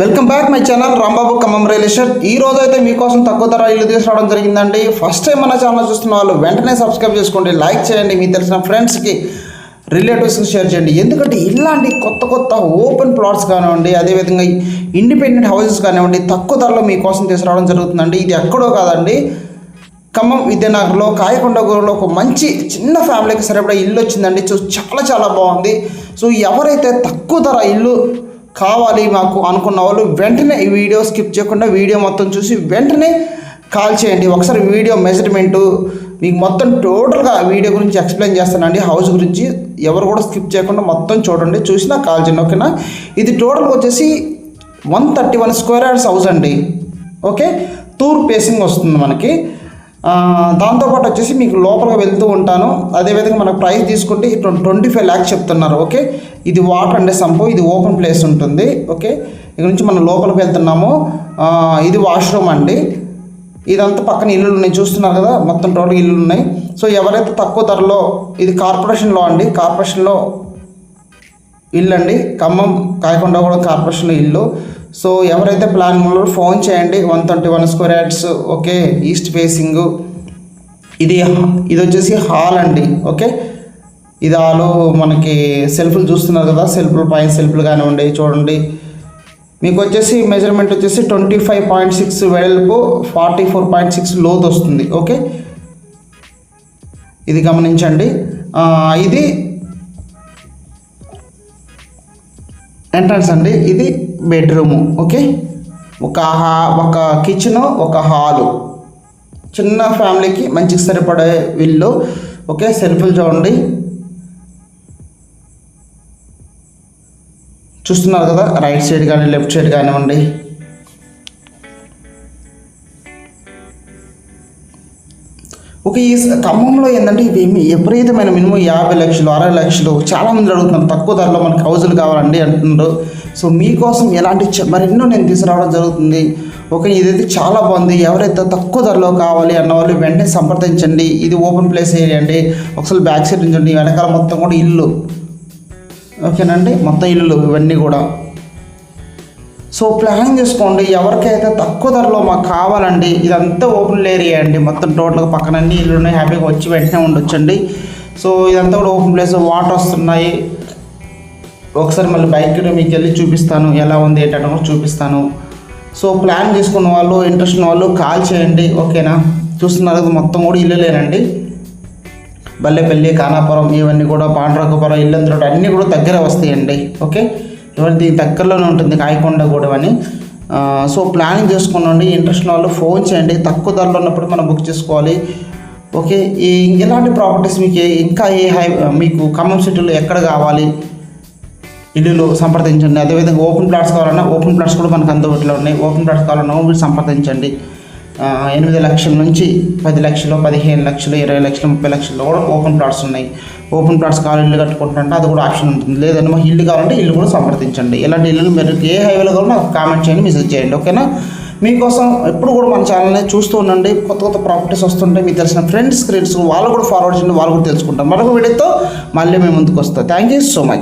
Welcome back my channel Rambabu Khammam real estate ఈ రోజు అయితే మీకోసం తక్కువ ధర ఇల్లు తీసుకురావడం జరిగిందండి. ఫస్ట్ టైం మన ఛానల్ చూస్తున్న వాళ్ళు వెంటనే సబ్స్క్రైబ్ చేసుకోండి లైక్ చేయండి. మీకు తెలిసిన ఫ్రెండ్స్కి రిలేటివ్స్కి షేర్ చేయండి. ఎందుకంటే ఇలాంటి కొత్త కొత్త ఓపెన్ ప్లాట్స్ కానివ్వండి అదేవిధంగా ఇండిపెండెంట్ హౌసెస్ కానివ్వండి తక్కువ ధరలో మీకోసం తీసుకురావడం జరుగుతుందండి. ఇది ఎక్కడో కాదండి. ఖమ్మం విద్యానగర్లో కాయకొండగూరులో ఒక మంచి చిన్న ఫ్యామిలీకి సరిపడే ఇల్లు వచ్చిందండి. సో చాలా చాలా బాగుంది. సో ఎవరైతే తక్కువ ధర ఇల్లు కావాలి మాకు అనుకున్న వాళ్ళు వెంటనే ఈ వీడియో స్కిప్ చేయకుండా వీడియో మొత్తం చూసి వెంటనే కాల్ చేయండి. ఒకసారి వీడియో మెజర్మెంటు మీకు మొత్తం టోటల్గా వీడియో గురించి ఎక్స్ప్లెయిన్ చేస్తానండి. హౌస్ గురించి ఎవరు కూడా స్కిప్ చేయకుండా మొత్తం చూడండి. చూసినా కాల్ చేయండి ఓకేనా? ఇది టోటల్ వచ్చేసి one thirty one square yards house అండి. ఓకే? టూర్ పేసింగ్ వస్తుంది మనకి. దాంతోపాటు వచ్చేసి మీకు లోపలికి వెళ్తూ ఉంటాను. అదేవిధంగా మనకు ప్రైస్ తీసుకుంటే ట్వంటీ ఫైవ్ ల్యాక్స్ చెప్తున్నారు. ఓకే? ఇది వాటర్ అండే సంపు ఇది ఓపెన్ ప్లేస్ ఉంటుంది. ఓకే? ఇక్కడ నుంచి మనం లోపలికి వెళ్తున్నాము. ఇది వాష్రూమ్ అండి. ఇదంతా పక్కన ఇల్లులు ఉన్నాయి. చూస్తున్నారు కదా? మొత్తం టోటల్ ఇల్లులు ఉన్నాయి. సో ఎవరైతే తక్కువ ధరలో ఇది కార్పొరేషన్లో అండి. కార్పొరేషన్లో ఇల్లు అండి. ఖమ్మం కాయకొండ కూడా కార్పొరేషన్లో ఇల్లు. సో ఎవరైతే ప్లాన్ ఉన్నారో ఫోన్ చేయండి. One twenty one square yards okay? East facing. ఇది ఇది వచ్చేసి హాల్ అండి ఓకే? ఇది హాలు మనకి సెల్ఫ్లు చూస్తున్నారు కదా సెల్ఫ్లు పైన సెల్ఫ్లు కానివ్వండి చూడండి. మీకు వచ్చేసి మెజర్మెంట్ వచ్చేసి ట్వంటీ ఫైవ్ పాయింట్ సిక్స్ వెడల్పు ఫార్టీ ఫోర్ పాయింట్ సిక్స్ లోతు వస్తుంది ఓకే? ఇది గమనించండి. ఇది ఎంట్రన్స్ అండి. ఇది బెడ్రూము ఓకే ఒక హా ఒక కిచెన్ ఒక హాలు చిన్న ఫ్యామిలీకి మంచిగా సరిపడే వీళ్ళు ఓకే సెల్ఫ్లు చూడండి. చూస్తున్నారు కదా? రైట్ సైడ్ కానీ లెఫ్ట్ సైడ్ కానివ్వండి. ఒక ఈ ఖమ్మంలో ఏంటంటే ఇవి విపరీతమైన మినిమం యాభై లక్షలు అరవై లక్షలు చాలామంది అడుగుతున్నారు. తక్కువ ధరలో మనకి హౌజులు కావాలండి అంటున్నారు. సో మీకోసం ఎలాంటి మరెన్నో నేను తీసుకురావడం జరుగుతుంది. ఓకే ఇదైతే చాలా బాగుంది. ఎవరైతే తక్కువ ధరలో కావాలి అన్న వాళ్ళు వెంటనే సంప్రదించండి. ఇది ఓపెన్ ప్లేస్ ఏరియా అండి. ఒకసారి బ్యాక్ సైడ్ నుంచి వెనకాల మొత్తం కూడా ఇల్లు. ఓకేనండి? మొత్తం ఇల్లు ఇవన్నీ కూడా. సో ప్లాన్ చేసుకోండి ఎవరికైతే తక్కువ ధరలో మాకు కావాలండి ఇదంతా ఓపెన్ ఏరియా అండి. మొత్తం టోటల్గా పక్కన అన్ని ఇల్లు ఉన్నాయి హ్యాపీగా వచ్చి వెంటనే ఉండొచ్చండి. సో ఇదంతా కూడా ఓపెన్ ప్లేస్ వాటర్ వస్తున్నాయి. ఒకసారి మళ్ళీ బైక్ మీకు వెళ్ళి చూపిస్తాను ఎలా ఉంది ఏంటంటే కూడా చూపిస్తాను. సో ప్లాన్ చేసుకున్న వాళ్ళు ఇంట్రెస్ట్ ఉన్న వాళ్ళు కాల్ చేయండి ఓకేనా చూస్తున్నారు కదా మొత్తం కూడా ఇల్లు లేనండి. బల్లెపల్లి కానాపురం ఇవన్నీ కూడా పాండ్రకపురం ఇల్లంద్రోడ్ అన్నీ కూడా దగ్గర వస్తాయండి ఓకే ఇవన్నీ దగ్గరలోనే ఉంటుంది కాయకొండ కూడా అని. సో ప్లానింగ్ చేసుకోండి ఇంట్రెస్ట్ వాళ్ళు ఫోన్ చేయండి. తక్కువ ధరలో ఉన్నప్పుడు మనం బుక్ చేసుకోవాలి. ఓకే ఈ ఇలాంటి ప్రాపర్టీస్ మీకు ఇంకా ఏ హై మీకు ఖమ్మం సిటీలో ఎక్కడ కావాలి? ఇల్లులు సంప్రదించండి. అదేవిధంగా ఓపెన్ ప్లాట్స్ కావాలన్నా ఓపెన్ ప్లాట్స్ కూడా మనకు అందుబాటులో ఉన్నాయి. ఓపెన్ ప్లాట్స్ కావాలన్నా మీరు సంప్రదించండి. ఎనిమిది లక్షల నుంచి పది లక్షలు పదిహేను లక్షలు ఇరవై లక్షలు ముప్పై లక్షలు కూడా ఓపెన్ ప్లాట్స్ ఉన్నాయి. ఓపెన్ ప్లాట్స్ కావాలి ఇల్లు కట్టుకుంటుంటే అది కూడా ఆప్షన్ ఉంటుంది. లేదంటే మాకు ఇల్లు కావాలంటే ఇల్లు కూడా సంప్రదించండి ఇలాంటి ఇల్లు మీరు ఏ హైవేలో కావాలో నాకు కామెంట్ చేయండి మెసేజ్ చేయండి. ఓకేనా మీకోసం ఎప్పుడు కూడా మన ఛానల్ని చూస్తూ ఉండండి. కొత్త కొత్త ప్రాపర్టీస్ వస్తుంటే మీకు తెలిసిన ఫ్రెండ్స్ క్రియేట్స్ వాళ్ళు కూడా ఫార్వర్డ్ చేయండి వాళ్ళు కూడా తెలుసుకుంటాం మరొక వీడియోతో మళ్ళీ మేము ముందుకు వస్తాం. Thank you so much